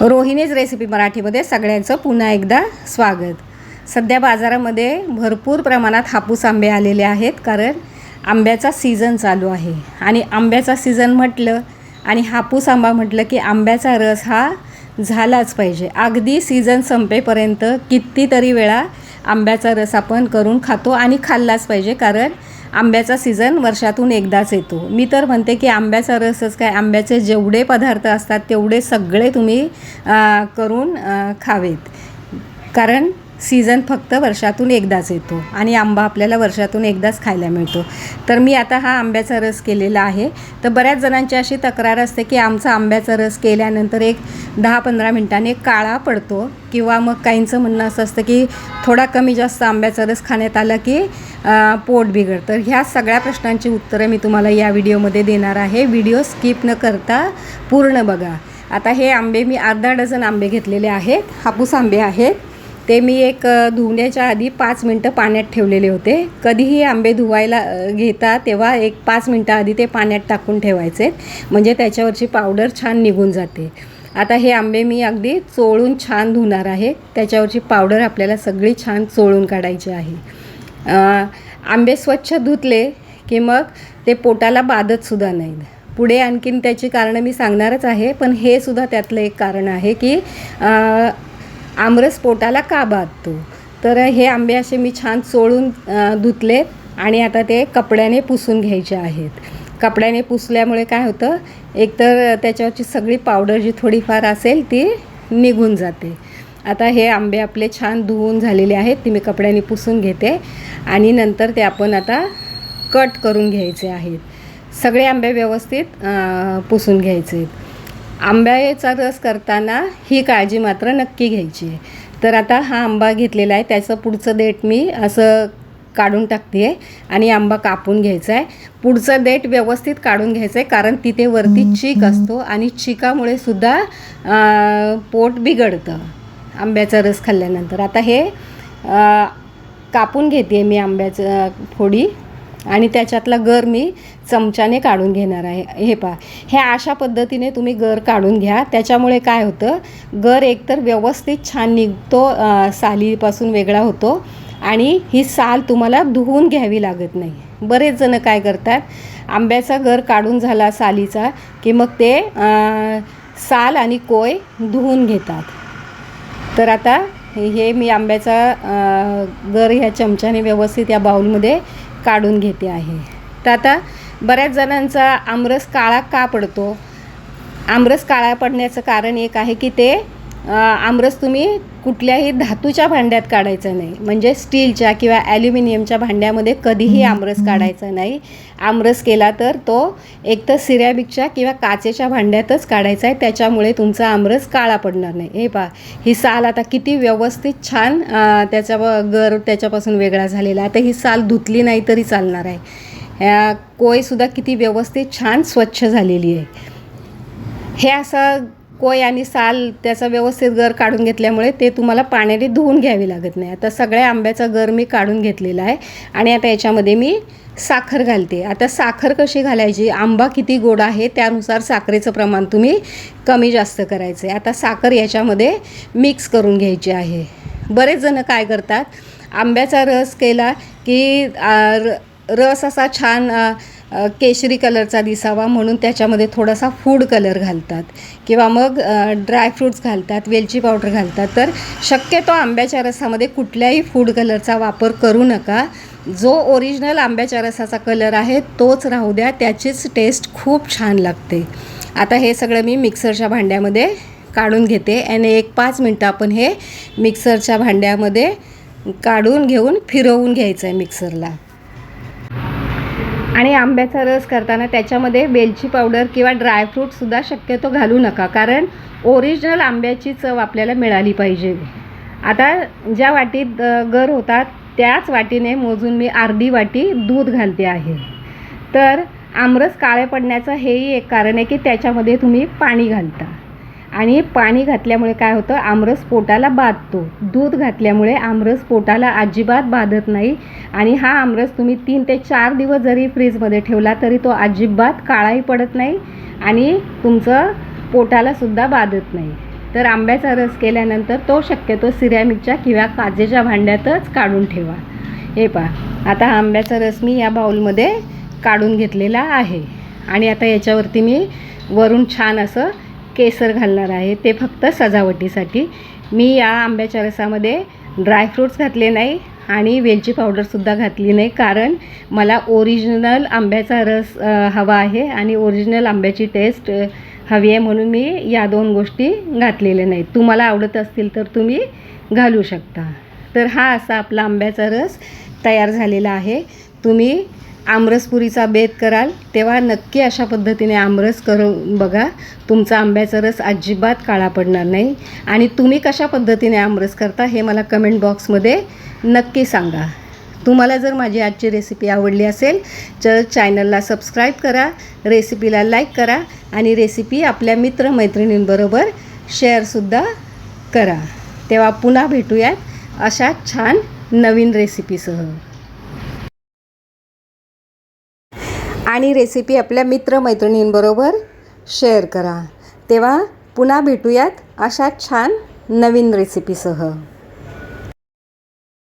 Rohini's recipe मराठीमध्ये सगळ्यांचं पुन्हा एकदा स्वागत. सध्या बाजारामध्ये भरपूर प्रमाणात हापूस आंबे आलेले आहेत कारण आंब्याचा सीझन चालू आहे. आणि आंब्याचा सीझन म्हटलं आणि हापूस आंबा म्हटलं की आंब्याचा रस हा झालाच पाहिजे. अगदी सीझन संपेपर्यंत कितीतरी वेळा आंब्याचा रस आपण करून खातो आणि खाल्लाच पाहिजे कारण आंब्याचा सीझन वर्षातून एकदाच येतो. मी तर म्हणते की आंब्याचा रसच काय आंब्याचे जेवढे पदार्थ असतात तेवढे सगळे तुम्ही करून खावेत. कारण सीझन फक्त वर्षातून एकदाच येतो आणि आंबा आपल्याला वर्षातून एकदाच खायला मिळतो. तर मी आता हा आंब्याचा रस केलेला आहे. तर बऱ्याच जणांची अशी तक्रार असते की आमचा आंब्याचा रस केल्यानंतर एक दहा पंधरा मिनटाने काळा पडतो किंवा मग काहींचं म्हणणं असं असतं की थोडा कमी जास्त आंब्याचा रस खाण्यात आला की पोट बिघडतं. तर ह्या सगळ्या प्रश्नांची उत्तरं मी तुम्हाला या व्हिडिओमध्ये देणार आहे. व्हिडिओ स्किप न करता पूर्ण बघा. आता हे आंबे मी अर्धा डझन आंबे घेतलेले आहेत. हापूस आंबे आहेत. ते मी एक धुण्याच्या धुवण्याच्या आधी पाच मिनटं पाण्यात ठेवलेले होते. कधीही आंबे धुवायला घेता तेव्हा एक पाच मिनटं आधी ते पाण्यात टाकून ठेवायचे. म्हणजे त्याच्यावरची पावडर छान निघून जाते. आता हे आंबे मी अगदी चोळून छान धुणार आहे. त्याच्यावरची पावडर आपल्याला सगळी छान चोळून काढायची आहे. आंबे स्वच्छ धुतले की मग ते पोटाला बाधतसुद्धा नाहीत. पुढे आणखीन त्याची कारणं मी सांगणारच आहे. पण हे सुद्धा त्यातलं एक कारण आहे की आमरस पोटाला का बाधतो? तर हे आंबे असे मी छान चोळून धुतले आणि आता ते कपड्याने पुसून घ्यायचे आहेत. कपड्याने पुसल्यामुळे काय होतं एकतर त्याच्यावरची सगळी पावडर जी थोडीफार असेल ती निघून जाते. आता हे आंबे आपले छान धुवून झालेले आहेत ती मी कपड्याने पुसून घेते आणि नंतर ते आपण आता कट करून घ्यायचे आहेत. सगळे आंबे व्यवस्थित पुसून घ्यायचे आहेत. आंब्याचा रस करताना ही काळजी मात्र नक्की घ्यायची आहे. तर आता हा आंबा घेतलेला आहे. त्याचं पुढचं देठ मी असं काढून टाकते आहे आणि आंबा कापून घ्यायचा आहे. पुढचं देठ व्यवस्थित काढून घ्यायचं आहे कारण तिथे वरती चीक असतो आणि चिकामुळे सुद्धा पोट बिघडतं आंब्याचा रस खाल्ल्यानंतर. आता हे कापून घेते मी आंब्याचं फोडी. आणि त्याच्यातला गर मी चमच्याने काढून घेणार आहे. हे पहा. हे अशा पद्धतीने तुम्ही गर काढून घ्या. त्याच्यामुळे काय होतं? गर एकतर व्यवस्थित छान निघतो सालीपासून वेगळा होतो आणि ही साल तुम्हाला धुवून घ्यावी लागत नाही. बरेच जण काय करतात? आंब्याचा गर काढून झाला सालीचा की मग ते साल आणि कोय धुवून घेतात. तर आता हे मी आंब्याचा गर ह्या चमच्याने व्यवस्थित या बाऊलमध्ये काढून घेते आहे. तर आता बऱ्याच जणांचा आमरस काळा का पडतो? आमरस काळा पडण्याचं कारण एक आहे की ते आमरस तुम्ही कुठल्याही धातूच्या भांड्यात काढायचं नाही. म्हणजे स्टीलच्या किंवा ॲल्युमिनियमच्या भांड्यामध्ये कधीही आमरस काढायचा नाही. आमरस केला तर तो एकतर सिरॅमिकच्या किंवा काचेच्या भांड्यातच काढायचा आहे. त्याच्यामुळे तुमचा आमरस काळा पडणार नाही. हे पहा ही साल आता किती व्यवस्थित छान अ, त्याचा व- गर त्याच्यापासून वेगळा झालेला. आहे आता ही साल धुतली नाही तरी चालणार आहे. ह्या कोयसुद्धा किती व्यवस्थित छान स्वच्छ झालेली आहे. हे असं कोय आणि साल त्याचा व्यवस्थित गर काढून घेतल्यामुळे ते तुम्हाला पाण्याने धुवून घ्यावी लागत नाही. आता सगळ्या आंब्याचा गर मी काढून घेतलेला आहे आणि आता याच्यामध्ये मी साखर घालते. आता साखर कशी घालायची? आंबा किती गोड आहे त्यानुसार साखरेचं प्रमाण तुम्ही कमी जास्त करायचं आहे. आता साखर याच्यामध्ये मिक्स करून घ्यायची आहे. बरेच जणं काय करतात? आंब्याचा रस केला की र रस असा छान केशरी कलरचा दिसावा म्हणून त्याच्यामध्ये थोडासा फूड कलर घालतात. किंवा मग ड्रायफ्रूट्स घालतात वेलची पावडर घालतात. तर शक्यतो आंब्याच्या रसामध्ये कुठल्याही फूड कलरचा वापर करू नका. जो ओरिजिनल आंब्याच्या रसाचा कलर आहे तोच राहू द्या. त्याचीच टेस्ट खूप छान लागते. आता हे सगळं मी मिक्सरच्या भांड्यामध्ये काढून घेते आणि एक पाच मिनटं आपण हे मिक्सरच्या भांड्यामध्ये काढून घेऊन फिरवून घ्यायचं आहे मिक्सरला. आणि आंब्याचा रस करताना त्याच्यामध्ये वेलची पावडर किंवा ड्रायफ्रूटसुद्धा शक्यतो घालू नका कारण ओरिजिनल आंब्याची चव आपल्याला मिळाली पाहिजे. आता ज्या वाटीत गर होतात त्याच वाटीने मोजून मी अर्धी वाटी दूध घालते आहे. तर आमरस काळे पडण्याचं हेही एक कारण आहे की त्याच्यामध्ये तुम्ही पाणी घालता. आणि पाणी घातल्यामुळे काय होतं? आमरस पोटाला बाधतो. दूध घातल्यामुळे आमरस पोटाला अजिबात बाधत नाही. आणि हा आमरस तुम्ही तीन ते चार दिवस जरी फ्रीजमध्ये ठेवला तरी तो अजिबात काळाही पडत नाही आणि तुमचं पोटालासुद्धा बाधत नाही. तर आंब्याचा रस केल्यानंतर तो शक्यतो सिरॅमिकच्या किंवा काचेच्या भांड्यातच काढून ठेवा. हे पहा. आता हा आंब्याचा रस मी या बाऊलमध्ये काढून घेतलेला आहे. आणि आता याच्यावरती मी वरून छान असं केसर घालणार आहे. ते फक्त सजावटीसाठी. मी या आंब्याच्या रसामध्ये ड्रायफ्रूट्स घातले नाही आणि वेलची पावडरसुद्धा घातली नाही. कारण मला ओरिजिनल आंब्याचा रस हवा आहे आणि ओरिजिनल आंब्याची टेस्ट हवी आहे म्हणून मी या दोन गोष्टी घातलेल्या नाहीत. तुम्हाला आवडत असतील तर तुम्ही घालू शकता. तर हा असा आपला आंब्याचा रस तयार झालेला आहे. तुम्ही आमरसपुरीचा बेत कराल तेव्हा नक्की अशा पद्धतीने आमरस करून बघा. तुमचा आंब्याचा रस अजिबात काळा पडणार नाही. आणि तुम्ही कशा पद्धतीने आमरस करता हे मला कमेंट बॉक्समध्ये नक्की सांगा. तुम्हाला जर माझी आजची रेसिपी आवडली असेल तर चॅनलला सबस्क्राईब करा रेसिपीला लाईक करा आणि रेसिपी आपल्या मित्रमैत्रिणींबरोबर शेअरसुद्धा करा. तेव्हा पुन्हा भेटूयात अशा छान नवीन रेसिपीसह आणि रेसिपी आपल्या मित्रमैत्रिणींबरोबर शेअर करा. तेव्हा पुन्हा भेटूयात अशा छान नवीन रेसिपीसह